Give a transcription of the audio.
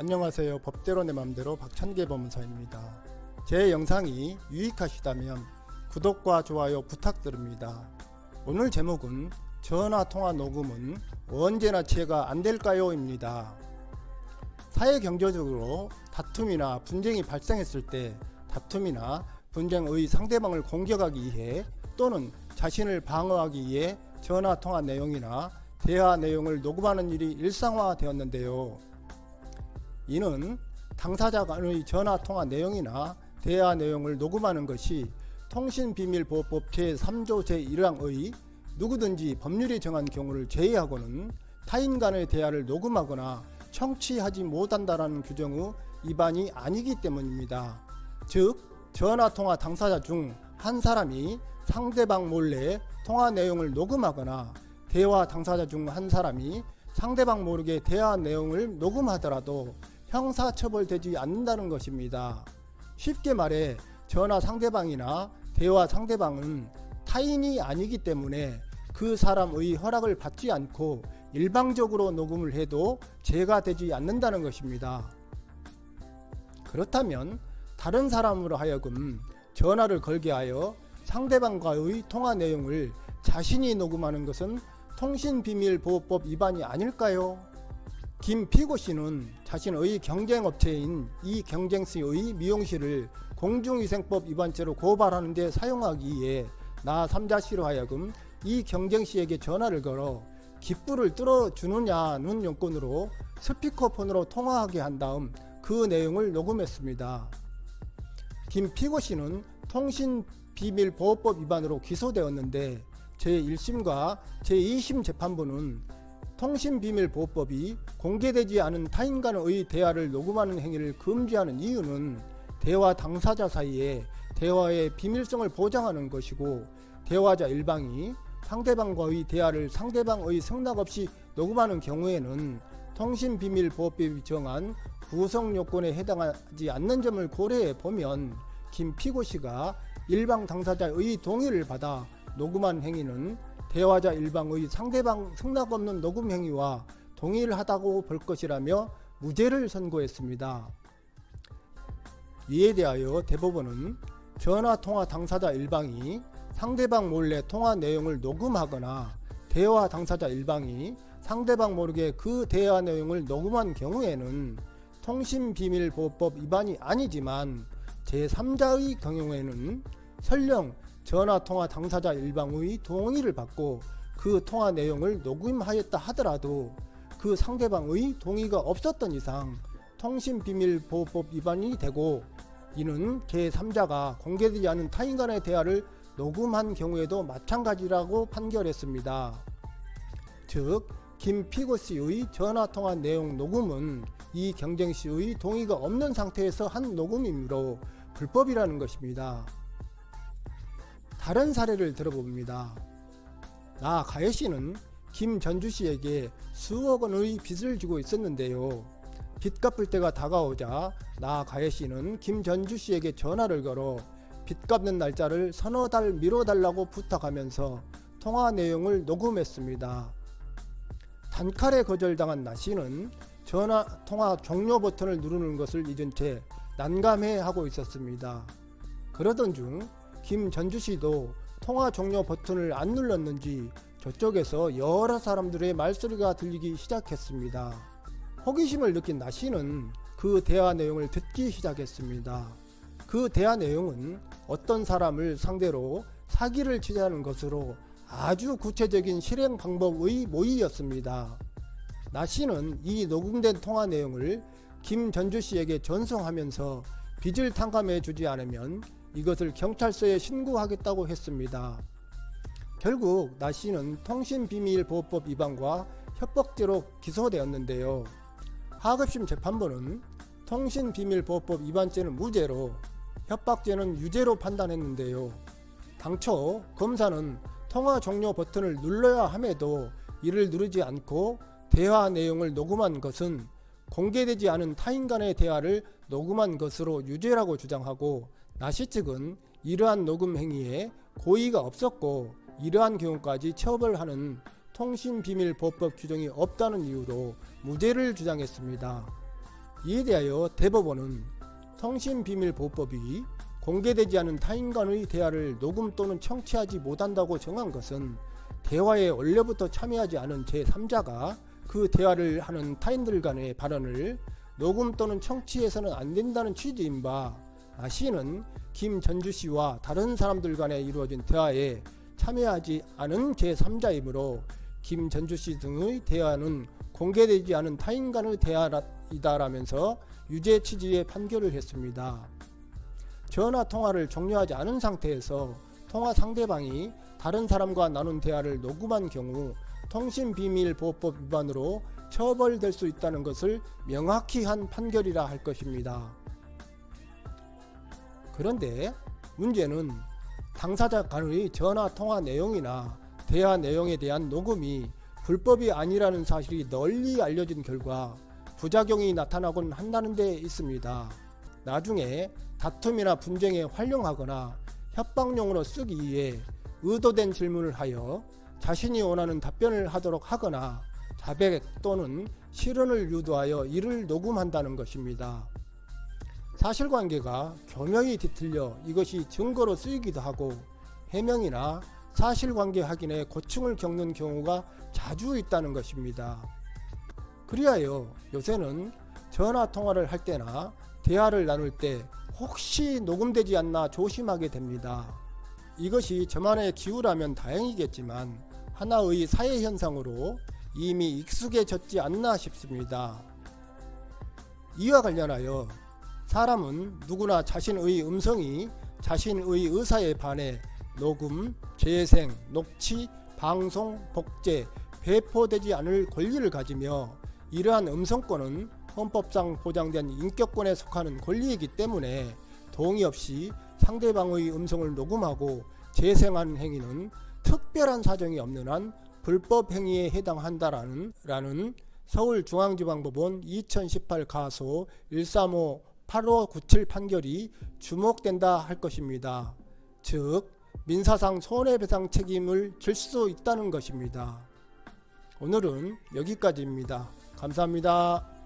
안녕하세요. 법대로 내 맘대로 박찬계 법무사입니다. 제 영상이 유익하시다면 구독과 좋아요 부탁드립니다. 오늘 제목은 전화 통화 녹음은 언제나 취해가 안 될까요?입니다. 사회 경제적으로 다툼이나 분쟁이 발생했을 때 다툼이나 분쟁의 상대방을 공격하기 위해 또는 자신을 방어하기 위해 전화 통화 내용이나 대화 내용을 녹음하는 일이 일상화되었는데요. 이는 당사자 간의 전화 통화 내용이나 대화 내용을 녹음하는 것이 통신비밀보호법 제3조 제1항의 누구든지 법률이 정한 경우를 제외하고는 타인 간의 대화를 녹음하거나 청취하지 못한다라는 규정의 위반이 아니기 때문입니다. 즉 전화 통화 당사자 중 한 사람이 상대방 몰래 통화 내용을 녹음하거나 대화 당사자 중 한 사람이 상대방 모르게 대화 내용을 녹음하더라도 형사처벌되지 않는다는 것입니다. 쉽게 말해 전화 상대방이나 대화 상대방은 타인이 아니기 때문에 그 사람의 허락을 받지 않고 일방적으로 녹음을 해도 죄가 되지 않는다는 것입니다. 그렇다면 다른 사람으로 하여금 전화를 걸게 하여 상대방과의 통화 내용을 자신이 녹음하는 것은 통신비밀보호법 위반이 아닐까요? 김 피고 씨는 자신의 경쟁업체인 이 경쟁시의 미용실을 공중위생법 위반죄로 고발하는 데 사용하기 위해 나 3자 씨로 하여금 이 경쟁시에게 전화를 걸어 기부를 뚫어주느냐는 용건으로 스피커폰으로 통화하게 한 다음 그 내용을 녹음했습니다. 김 피고 씨는 통신비밀보호법 위반으로 기소되었는데 제1심과 제2심 재판부는 통신비밀보호법이 공개되지 않은 타인 간의 대화를 녹음하는 행위를 금지하는 이유는 대화 당사자 사이에 대화의 비밀성을 보장하는 것이고 대화자 일방이 상대방과의 대화를 상대방의 승낙 없이 녹음하는 경우에는 통신비밀보호법이 정한 구성 요건에 해당하지 않는 점을 고려해 보면 김 피고 씨가 일방 당사자의 동의를 받아 녹음한 행위는 대화자 일방의 상대방 승낙 없는 녹음 행위와 동일하다고 볼 것이라며 무죄를 선고했습니다. 이에 대하여 대법원은 전화 통화 당사자 일방이 상대방 몰래 통화 내용을 녹음하거나 대화 당사자 일방이 상대방 모르게 그 대화 내용을 녹음한 경우에는 통신비밀보호법 위반이 아니지만 제3자의 경우에는 설령 전화 통화 당사자 일방의 동의를 받고 그 통화 내용을 녹음하였다 하더라도 그 상대방의 동의가 없었던 이상 통신비밀보호법 위반이 되고 이는 제3자가 공개되지 않은 타인 간의 대화를 녹음한 경우에도 마찬가지라고 판결했습니다. 즉, 김 피고 씨의 전화 통화 내용 녹음은 이 경쟁 씨의 동의가 없는 상태에서 한 녹음이므로 불법이라는 것입니다. 다른 사례를 들어봅니다. 나 가혜 씨는 김전주 씨에게 수억 원의 빚을 주고 있었는데요. 빚 갚을 때가 다가오자 나 가혜 씨는 김전주 씨에게 전화를 걸어 빚 갚는 날짜를 서너 달 미뤄달라고 부탁하면서 통화 내용을 녹음했습니다. 단칼에 거절당한 나 씨는 전화 통화 종료 버튼을 누르는 것을 잊은 채 난감해 하고 있었습니다. 그러던 중 김전주 씨도 통화 종료 버튼을 안 눌렀는지 저쪽에서 여러 사람들의 말소리가 들리기 시작했습니다. 호기심을 느낀 나 씨는 그 대화 내용을 듣기 시작했습니다. 그 대화 내용은 어떤 사람을 상대로 사기를 치자는 것으로 아주 구체적인 실행 방법의 모의였습니다. 나 씨는 이 녹음된 통화 내용을 김전주 씨에게 전송하면서 빚을 탕감해 주지 않으면 이것을 경찰서에 신고하겠다고 했습니다. 결국 나 씨는 통신비밀보호법 위반과 협박죄로 기소되었는데요. 하급심 재판부는 통신비밀보호법 위반죄는 무죄로 협박죄는 유죄로 판단했는데요. 당초 검사는 통화 종료 버튼을 눌러야 함에도 이를 누르지 않고 대화 내용을 녹음한 것은 공개되지 않은 타인 간의 대화를 녹음한 것으로 유죄라고 주장하고 나시 측은 이러한 녹음 행위에 고의가 없었고 이러한 경우까지 처벌하는 통신비밀보호법 규정이 없다는 이유로 무죄를 주장했습니다. 이에 대하여 대법원은 통신비밀보호법이 공개되지 않은 타인간의 대화를 녹음 또는 청취하지 못한다고 정한 것은 대화에 원래부터 참여하지 않은 제3자가 그 대화를 하는 타인들 간의 발언을 녹음 또는 청취해서는 안 된다는 취지인 바 아, 시는 김전주 씨와 다른 사람들 간에 이루어진 대화에 참여하지 않은 제3자이므로 김전주 씨 등의 대화는 공개되지 않은 타인 간의 대화이다라면서 유죄 취지의 판결을 했습니다. 전화 통화를 종료하지 않은 상태에서 통화 상대방이 다른 사람과 나눈 대화를 녹음한 경우 통신비밀보호법 위반으로 처벌될 수 있다는 것을 명확히 한 판결이라 할 것입니다. 그런데 문제는 당사자 간의 전화 통화 내용이나 대화 내용에 대한 녹음이 불법이 아니라는 사실이 널리 알려진 결과 부작용이 나타나곤 한다는 데 있습니다. 나중에 다툼이나 분쟁에 활용하거나 협박용으로 쓰기 위해 의도된 질문을 하여 자신이 원하는 답변을 하도록 하거나 자백 또는 실언을 유도하여 이를 녹음한다는 것입니다. 사실관계가 교묘히 뒤틀려 이것이 증거로 쓰이기도 하고 해명이나 사실관계 확인에 고충을 겪는 경우가 자주 있다는 것입니다. 그리하여 요새는 전화 통화를 할 때나 대화를 나눌 때 혹시 녹음되지 않나 조심하게 됩니다. 이것이 저만의 기우라면 다행이겠지만 하나의 사회 현상으로 이미 익숙해졌지 않나 싶습니다. 이와 관련하여 사람은 누구나 자신의 음성이 자신의 의사에 반해 녹음, 재생, 녹취, 방송, 복제, 배포되지 않을 권리를 가지며 이러한 음성권은 헌법상 보장된 인격권에 속하는 권리이기 때문에 동의 없이 상대방의 음성을 녹음하고 재생하는 행위는 특별한 사정이 없는 한 불법 행위에 해당한다라는 라는 서울중앙지방법원 2018 가소 135 8597 판결이 주목된다 할 것입니다. 즉 민사상 손해배상 책임을 질 수 있다는 것입니다. 오늘은 여기까지입니다. 감사합니다.